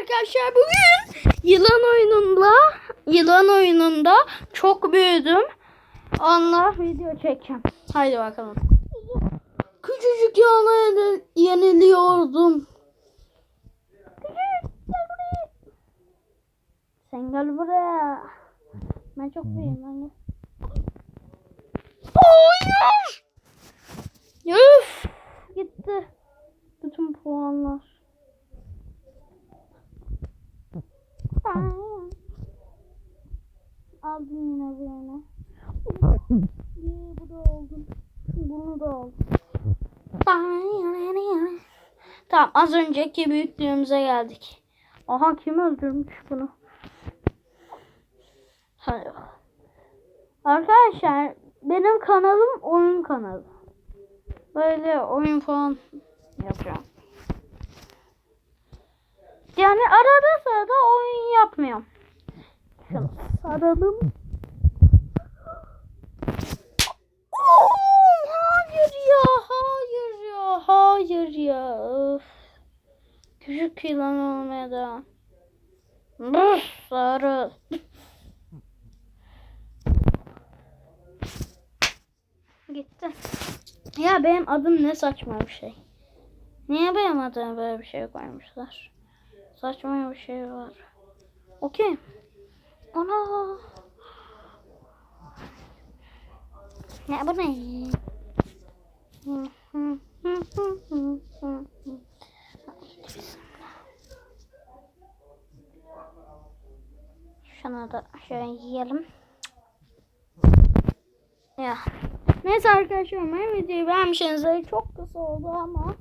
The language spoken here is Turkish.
arkadaşlar bugün yılan oyununda yılan oyununda çok büyüdüm. Onunla video çekeceğim. Haydi bakalım. Küçücük yenil- yeniliyordum. Sen gel buraya. Ben çok büyüğüm. Gel. Hayır. Üf. Gitti. Bütün puanlar. Aldım yine birini. Bu da oldu. Bunu da aldım. Tamam az önceki büyüklüğümüze geldik. Aha kim öldürmüş bunu? Arkadaşlar benim kanalım oyun kanalı. Böyle oyun falan yapacağım. Yani arada sırada oyun yapmıyorum. Şunu saralım. Oo, hayır ya, hayır ya, hayır ya. Öf. Küçük yılan olmaya. Üf, sarıl. Gitti. Ya benim adım ne saçma bir şey. Niye benim adıma böyle bir şey koymuşlar? Saçma bir şey var. Okey. Ana. Ne bu ne? Şunu da şöyle yiyelim. Ya. Neyse arkadaşlar umarım videoyu beğenmişsinizdir. Çok kısa oldu ama